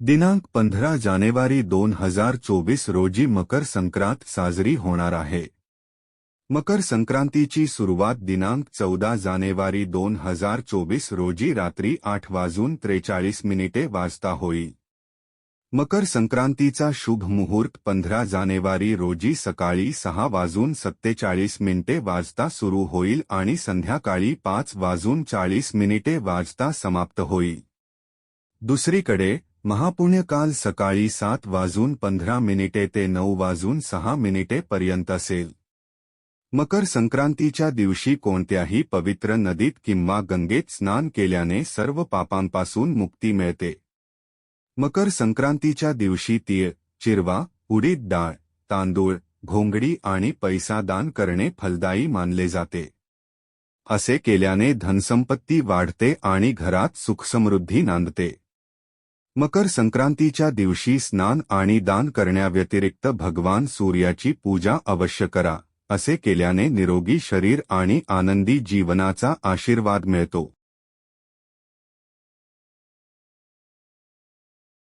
दिनांक पंधरा जानेवारी दोन हजार चोवीस रोजी मकर संक्रांत साजरी होणार आहे. मकर संक्रांतीची सुरुवात दिनांक चौदा जानेवारी दोन हजार चोवीस रोजी रात्री आठ वाजून त्रेचाळीस मिनिटे वाजता होईल मकर संक्रांतीचा शुभ मुहूर्त पंधरा जानेवारी रोजी सकाळी सहा वाजून सत्तेचाळीस मिनिटे वाजता सुरू होईल आणि संध्याकाळी पाच वाजून चाळीस मिनिटे वाजता समाप्त होईल दुसरीकडे महापुण्यकाल सकाळी सात वाजून पंधरा मिनिटे ते नऊ वाजून सहा मिनिटे पर्यंत असेल. मकर संक्रांतीच्या दिवशी कोणत्याही पवित्र नदीत किंवा गंगेत स्नान केल्याने सर्व पापांपासून मुक्ती मिळते. मकर संक्रांतीच्या दिवशी तीळ चिरवा उडीद डाळ तांदूळ घोंगडी आणि पैसा दान करणे फलदायी मानले जाते. असे केल्याने धनसंपत्ती वाढते आणि घरात सुखसमृद्धी नांदते. मकर संक्रांतीच्या दिवशी स्नान आणि दान करण्याव्यतिरिक्त भगवान सूर्याची पूजा अवश्य करा असे केल्याने निरोगी शरीर आणि आनंदी जीवनाचा आशीर्वाद मिळतो.